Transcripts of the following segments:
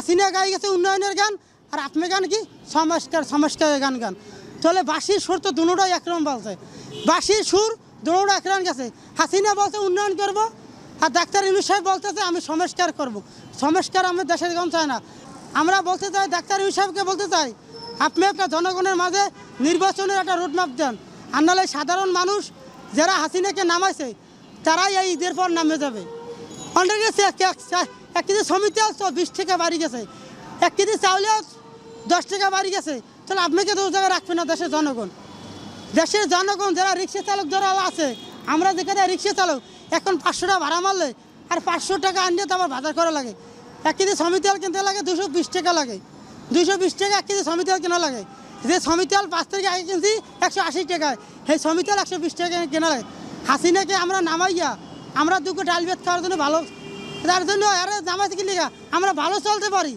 হাসিনা গাই গেছে উন্নয়নের গান, আর আপনি গান কি? সংস্কার সংস্কারের গান গান। তাহলে বাঁশির সুর তো দুটোটাই একরকম বলছে। বাঁশির সুর দুটোটা একরকম গেছে। হাসিনা বলছে উন্নয়ন করব, আর ডাক্তার ইনু সাহেব বলতেছে, আমি সংস্কার করব। সংস্কার আমি দেশের গান চাই না। আমরা বলতে চাই, ডাক্তার ইনু সাহেবকে বলতে চাই, আপনি একটা জনগণের মাঝে নির্বাচনের একটা রোডম্যাপ দেন। আর নাহলে সাধারণ মানুষ যারা হাসিনাকে নামাইছে, তারাই এই ঈদের পর নামে যাবে। অলরেডি এক কেজি সমিতি বিশ টাকা বাড়ি গেছে। এক কেজি চাউলে দশ টাকা বাড়ি গেছে। তাহলে আপনাকে ওই জায়গায় রাখবে না দেশের জনগণ। দেশের জনগণ যারা রিক্সা চালক যারা আছে, আমরা যেখানে রিক্সা চালক, এখন পাঁচশো টাকা ভাড়া মারলে আর পাঁচশো টাকা আনলে তো আবার বাজার করা লাগে। এক কেজি সমিতি আল কিনতে লাগে দুশো বিশ টাকা লাগে। দুশো বিশ টাকা এক কেজি সমিতি আল কেনা লাগে। যে সমিতি আল পাঁচ তারিখে আগে কিনছি, একশো আশি টাকায়। সেই সমিতি আল একশো বিশ টাকা কেনা লাগে। হাসিনাকে আমরা নামাইয়া আমরা দুটো ডাল ভাত খাওয়ার জন্য ভালো, তার জন্য আরে নামাইতে কি লেখা? আমরা ভালো চলতে পারি।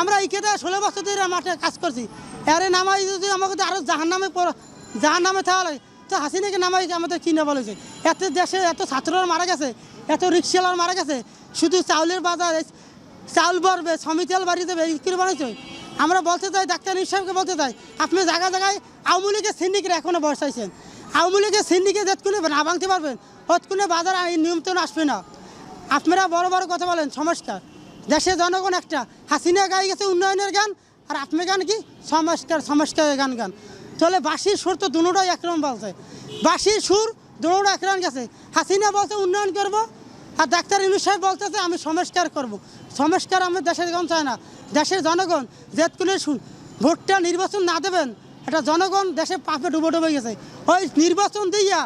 আমরা এই ষোলো বছর ধরে মাঠে কাজ করছি। আরে নামাই যদি আমাকে আরও জাহান নামে জাহান নামে থাকা লাগে, তো হাসিনাকে নামাই আমাদের কি না বলেছে? এত দেশে এত ছাত্ররা মারা গেছে, এত রিক্সাওয়ালা মারা গেছে, শুধু চাউলের বাজার, চাউল বাড়বে সমিতিয়াল বাড়ি দেবে, এই করে বানাইছে। আমরা বলতে চাই, ডাক্তার সাহেবকে বলতে চাই, আপনি জায়গা জায়গায় আওয়ামী লীগের সিন্ডিকের এখনও বসাইছেন। আওয়ামী লীগের সিন্ডিকে যেতকুনে না ভাঙতে পারবেন? অতকুনে বাজার নিয়ন্ত্রণ আসবে না। আপনারা বড় বড় কথা বলেন, সংস্কার। দেশের জনগণ একটা। হাসিনা গাই গেছে উন্নয়নের গান, আর আপনি গান কি? সংস্কার, সংস্কারের গান গান। তাহলে বাসির সুর তো দুটোটাই একরকম বলছে। বাঁশির সুর দুটোটা একরকম গেছে। হাসিনা বলছে, উন্নয়ন করব। আর ডাক্তার ইনু সাহেব বলতেছে, আমি সংস্কার করব। সংস্কার আমি দেশের গান চায় না। দেশের জনগণ যেতকুনে শুন ভোটটা নির্বাচন না দেবেন এটা জনগণ দেশে পাপে ডুবো ডুবে গেছে। ওই নির্বাচন দিয়া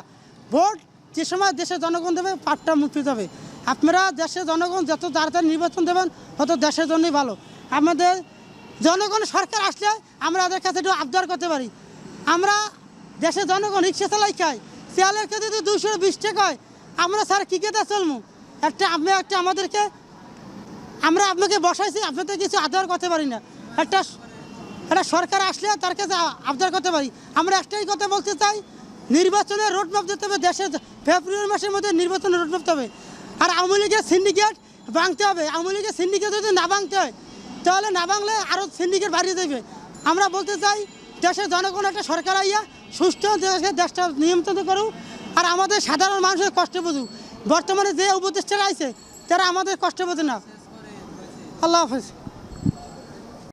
ভোট যে সময় দেশের জনগণ দেবে, পাপটা মুক্তি যাবে আপনারা দেশের জনগণ যত তাড়াতাড়ি নির্বাচন দেবেন, তত দেশের জন্যই ভালো। আমাদের জনগণ সরকার আসলে আমরা ওদের কাছে একটু আবদার করতে পারি। আমরা দেশের জনগণ রিক্সা চালাই খাই শিয়ালের কেজি যদি দুশো বিশ টাকা হয়, আমরা স্যার কী কেটে চলবো একটা আপনি একটা আমাদেরকে, আমরা আপনাকে বসাইছি, আপনাদের কিছু আদার করতে পারি না। একটা একটা সরকার আসলে তার কাছে আবদার করতে পারি। আমরা একটাই কথা বলতে চাই, নির্বাচনের রোডম্যাপ দিতে হবে, দেশের ফেব্রুয়ারি মাসের মধ্যে নির্বাচনের রোডম্যাপ দিতে হবে। আর আওয়ামী লীগের সিন্ডিকেট ভাঙতে হবে। আওয়ামী লীগের সিন্ডিকেট যদি না ভাঙতে হয়, তাহলে না ভাঙলে আরও সিন্ডিকেট বাড়িয়ে দেবে। আমরা বলতে চাই, দেশের জনগণ একটা সরকার আইয়া সুস্থ দেশে দেশটা নিয়ন্ত্রণ করুক, আর আমাদের সাধারণ মানুষের কষ্ট বুঝুক। বর্তমানে যে উপদেষ্টারা আছে, তারা আমাদের কষ্ট বোঝে না। আল্লাহ হাফিজ।